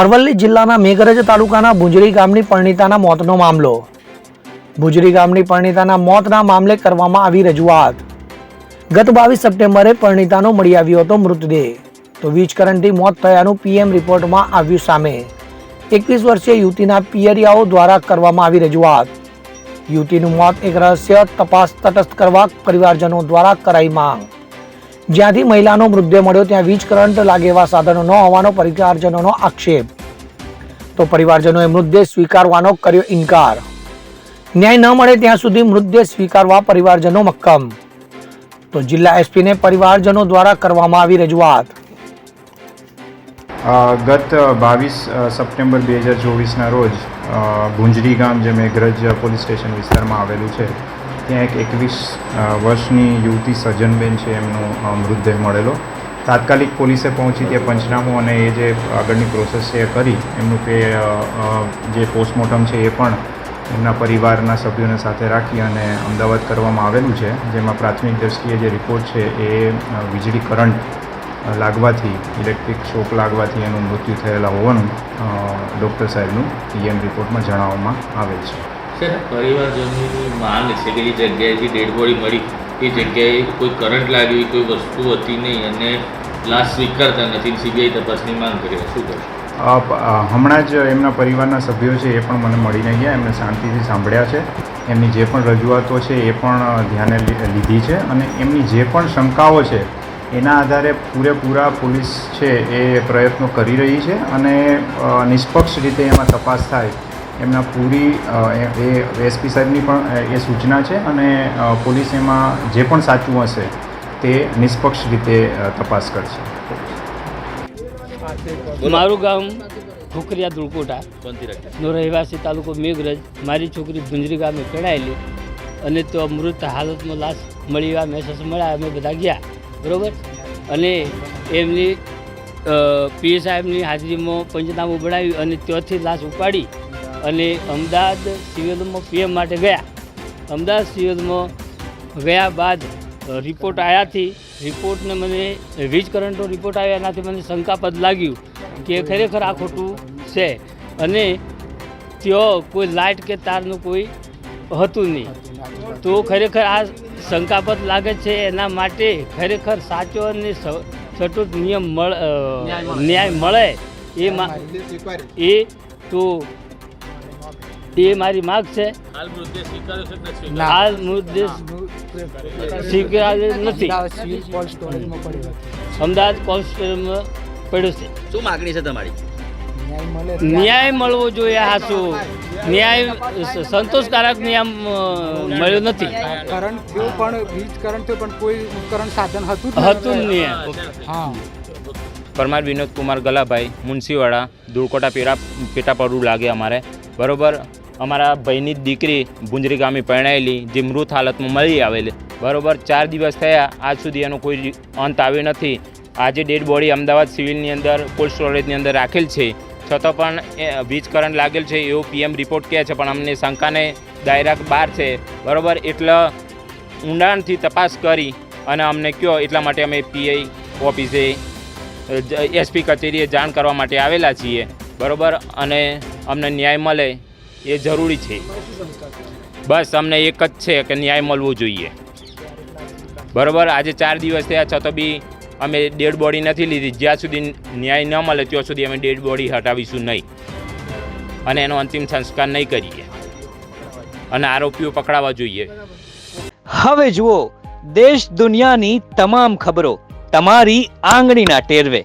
અરવલ્લી જિલ્લાના મેઘરજ તાલુકાના ભુજરી ગામની પરણિતાના મોતનો મામલો. ભુજરી ગામની પરણિતાના મોતના મામલે કરવામાં આવી રજૂઆત. ગત બાવીસ સપ્ટેમ્બરે પરણિતાનો મળી આવ્યો હતો મૃતદેહ. તો વીજ કરંટથી મોત થયાનું પીએમ રિપોર્ટમાં આવ્યું સામે. એકવીસ વર્ષીય યુવતીના પિયરિયાઓ દ્વારા કરવામાં આવી રજૂઆત. યુવતીનું મોત એક રહસ્ય તપાસ તટસ્થ કરવા પરિવારજનો દ્વારા કરાઈ માંગ. જ્યાંથી મહિલાનો મૃતદેહ મળ્યો ત્યાં વીજ કરંટ લાગે એવા સાધનો ન હોવાનો પરિવારજનોનો આક્ષેપ. તો પરિવારજનોએ મૃતદેહ સ્વીકારવાનો કર્યો ઇનકાર. ન્યાય ન મળે ત્યાં સુધી મૃતદેહ સ્વીકારવા પરિવારજનો મક્કમ. તો જિલ્લા એસપીને પરિવારજનો દ્વારા કરવામાં આવી રજૂઆત. ગત બાવીસ સપ્ટેમ્બર બે હજાર ચોવીસના રોજ અ, ગુંજરી ગામ જે મેઘરજ પોલીસ સ્ટેશન વિસ્તારમાં આવેલું છે ત્યાં એક એકવીસ વર્ષની યુવતી સજ્જનબેન છે, એમનો મૃતદેહ મળેલો. તાત્કાલિક પોલીસે પહોંચી ત્યાં પંચનામું અને એ જે આગળની પ્રોસેસ છે એ કરી. એમનું કે જે પોસ્ટમોર્ટમ છે એ પણ એમના પરિવારના સભ્યોને સાથે રાખી અને અમદાવાદ કરવામાં આવેલું છે. જેમાં પ્રાથમિક દ્રષ્ટિએ જે રિપોર્ટ છે એ વીજળી કરંટ લાગવાથી, ઇલેક્ટ્રિક શોક લાગવાથી એનું મૃત્યુ થયેલા હોવાનું ડૉક્ટર સાહેબનું પીએમ રિપોર્ટમાં જણાવવામાં આવેલ છે. સર પરિવારજનોની માંગ છે કે જે જગ્યાએથી ડેડ બોડી મળી, એ જગ્યાએ કોઈ કરંટ લાગી કોઈ વસ્તુ હતી નહીં અને લાશ સ્વીકારતા નથી સીબીઆઈ તપાસની માંગ કરી શું કરશો હમણાં જ એમના પરિવારના સભ્યો છે એ પણ મને મળીને ગયા, એમને શાંતિથી સાંભળ્યા છે. એમની જે પણ રજૂઆતો છે એ પણ ધ્યાને લીધી છે અને એમની જે પણ શંકાઓ છે એના આધારે પૂરેપૂરા પોલીસ છે એ પ્રયત્નો કરી રહી છે અને નિષ્પક્ષ રીતે એમાં તપાસ થાય એમના પૂરી એ એસપી સાહેબની પણ એ સૂચના છે અને પોલીસ એમાં જે પણ સાચું હશે તે નિષ્પક્ષ રીતે તપાસ કરશે. મારું ગામ ખોખરિયા ધુળકોટા, નો રહેવાસી તાલુકો મેઘરજ. મારી છોકરી ભુંજરી ગામે પડાયેલી અને તો મૃત હાલતમાં લાશ મળી એવા મેસેજ મળ્યા, અમે બધા ગયા, બરાબર? અને એમની પીએ સાહેબની હાજરીમાં પંચનામું બનાવ્યું અને ત્યાંથી લાશ ઉપાડી અને અમદાવાદ સિવિલમાં પીએમ માટે ગયા. અમદાવાદ સિવિલમાં ગયા બાદ રિપોર્ટ આવ્યાથી રિપોર્ટને મને વીજ કરંટનો રિપોર્ટ આવ્યા એનાથી મને શંકાપદ લાગ્યું કે ખરેખર આ ખોટું છે. અને ત્યાં કોઈ લાઇટ કે તારનું કોઈ હતું નહીં. તો ખરેખર આ શંકાપદ લાગે છે એના માટે ખરેખર સાચો અને સ- સચોટ નિયમ મળે ન્યાય મળે. એ એ તો એ મારી માગ છે. હાલ મુદ્દે સ્વીકાર્યો નથી? અમદાવાદ કોન્સ્ટેબલમાં પડ્યો છે. શું માગણી છે તમારી? ન્યાય મળવો જોઈએ હાસુ ન્યાય સંતોષકારક ન્યાય મળ્યો નથી. કરંટ થયો પણ વીજ કરંટ થયો પણ કોઈ ઉપકરણ સાધન હતું જ હતું નહીં. હા. પરમાર વિનોદ કુમાર ગલાભાઈ મુનસીવાડા દુરકોટા પેરા પેટાપડું લાગે અમારે. બરોબર? અમારા ભાઈની દીકરી ભુંજરી ગામે પરણાયેલી, જે મૃત હાલતમાં મળી આવેલી. બરોબર, ચાર દિવસ થયા, આજ સુધી એનો કોઈ અંત આવ્યો નથી. આજે ડેડ બોડી અમદાવાદ સિવિલની અંદર કોલ્ડ સ્ટોરેજની અંદર રાખેલ છે. છતાં પણ વીજ કરંટ લાગેલ છે એવો પીએમ રિપોર્ટ કહે છે, પણ અમને શંકાને દાયરા બહાર છે. બરોબર, એટલે ઊંડાણથી તપાસ કરી અને અમને કહો એટલા માટે અમે પીઆઈ ઓફિસે એસપી કચેરીએ જાણ કરવા માટે આવેલા છીએ. બરોબર, અને અમને ન્યાય મળે એ જરૂરી છે. બસ, અમને એક જ છે કે ન્યાય મળવો જોઈએ. બરાબર? આજે ચાર દિવસ થયા છતાં બી અમે ડેડ બોડી નથી લીધી. જ્યાં સુધી ન્યાય ન મળે, ત્યાં સુધી અમે ડેડ બોડી હટાવીશું નહીં. અને એનો અંતિમ સંસ્કાર નહીં કરીએ. અને આરોપીઓ પકડાવા જોઈએ. હવે જુઓ, દેશ દુનિયાની તમામ ખબરો તમારી આંગળીના ટેરવે.